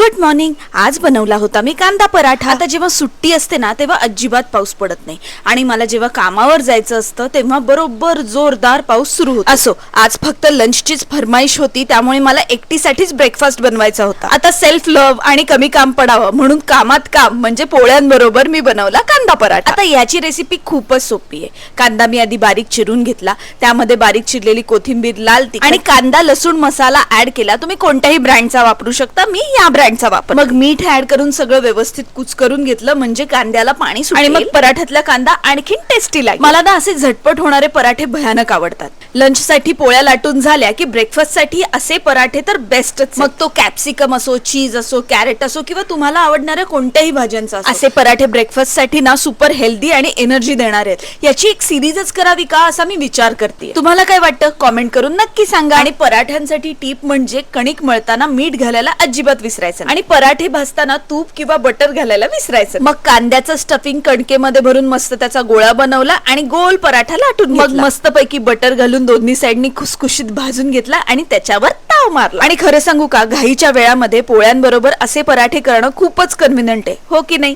Good morning आज बनवला होता मी कांदा पराठा. आता जेव्हा सुट्टी असते ना तेव्हा अजिबात पाऊस पडत नाही. आणि मला जेव्हा कामावर जायचं असतं तेव्हा बरोबर जोरदार पाऊस सुरू होतो. असो आज फक्त लंचचीच फरमाईश होती त्यामुळे मला एकटीसाठीच ब्रेकफास्ट बनवायचा होता. आता सेल्फ लव्ह आणि कमी काम पडावं म्हणून कामात काम म्हणजे पोळ्यांबरोबर मी बनवला कांदा पराठा. आता याची रेसिपी खूपच सोपी आहे. कांदा मी आधी बारीक चिरून घेतला. त्यामध्ये बारीक चिरलेली कोथिंबीर लाल तिखट आणि कांदा लसूण मसाला ऍड केला. तुम्ही कोणत्याही ब्रँडचा वापरू शकता. मी या ब्रँडचा वापर मग मीठ ऍड करून सगळं व्यवस्थित कुच करून घेतलं. म्हणजे कांद्याला पाणी. आणि मग पराठ्यातला कांदा आणखीन टेस्टी लागेल. मला ना असे झटपट होणारे पराठे भयानक आवडतात. लंच साठी पोळ्या लाटून झाल्या की ब्रेकफास्टसाठी असे पराठे तर बेस्टच मग तो कॅप्सिकम असो चीज असो कॅरेट असो किंवा तुम्हाला आवडणाऱ्या कोणत्याही भाज्यांचा असो. असे पराठे ब्रेकफास्टसाठी ना सुपर हेल्दी आणि एनर्जी देणार आहेत. याची एक सिरीजच करावी का असा मी विचार करते तुम्हाला काय वाटतं? कॉमेंट करून नक्की सांगा. आणि पराठ्यांसाठी टीप म्हणजे कणिक मळताना मीठ घालायला अजिबात विसरायचं. आणि पराठे भाजताना तूप किंवा बटर घालायला विसरायचं. मग कांद्याचं स्टफिंग कणकेमध्ये भरून मस्त त्याचा गोळा बनवला आणि गोल पराठा लाटून मग मस्त पैकी बटर घालून दोन्ही साईडनी खुसखुशीत भाजून घेतला आणि त्याच्यावर ताव मारला. आणि खरं सांगू का? घाईच्या वेळामध्ये पोळ्यांबरोबर असे पराठे करणं खूपच कन्व्हिनियंट आहे. हो की नाही?